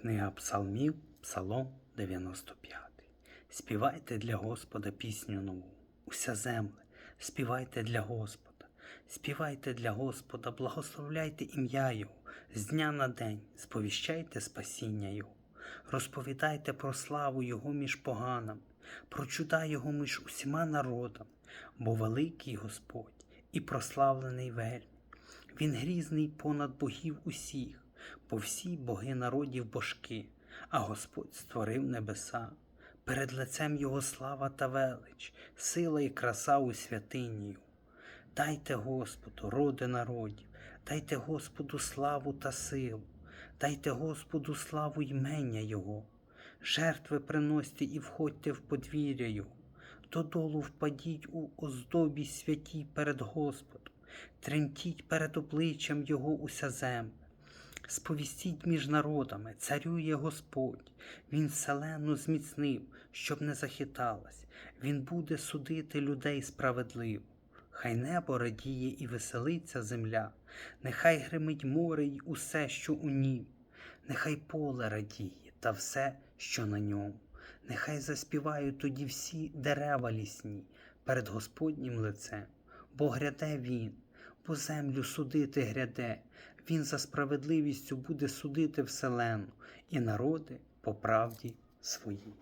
Книга Псалмів, Псалом 95. Співайте для Господа пісню нову. Уся земле, співайте для Господа, співайте для Господа, благословляйте ім'я Його, з дня на день, сповіщайте спасіння Його, розповідайте про славу Його між поганами, про чуда Його між усіма народами, бо великий Господь і прославлений вельми. Він грізний понад богів усіх, бо всі боги народів божки, а Господь створив небеса. Перед лицем Його слава та велич, сила і краса у святинію. Дайте Господу, роди народів, дайте Господу славу та силу, дайте Господу славу ймення Його. Жертви приносьте і входьте в подвір'я Його, додолу впадіть у оздобі святій перед Господом, тремтіть перед обличчям Його уся земля. Сповістіть між народами, царює Господь, Він вселену зміцнив, щоб не захиталась, Він буде судити людей справедливо. Хай небо радіє і веселиться земля, нехай гримить море й усе, що у нім, нехай поле радіє та все, що на ньому, нехай заспівають тоді всі дерева лісні перед Господнім лицем, бо гряде він, бо землю судити гряде, він за справедливістю буде судити вселену і народи по правді своїй.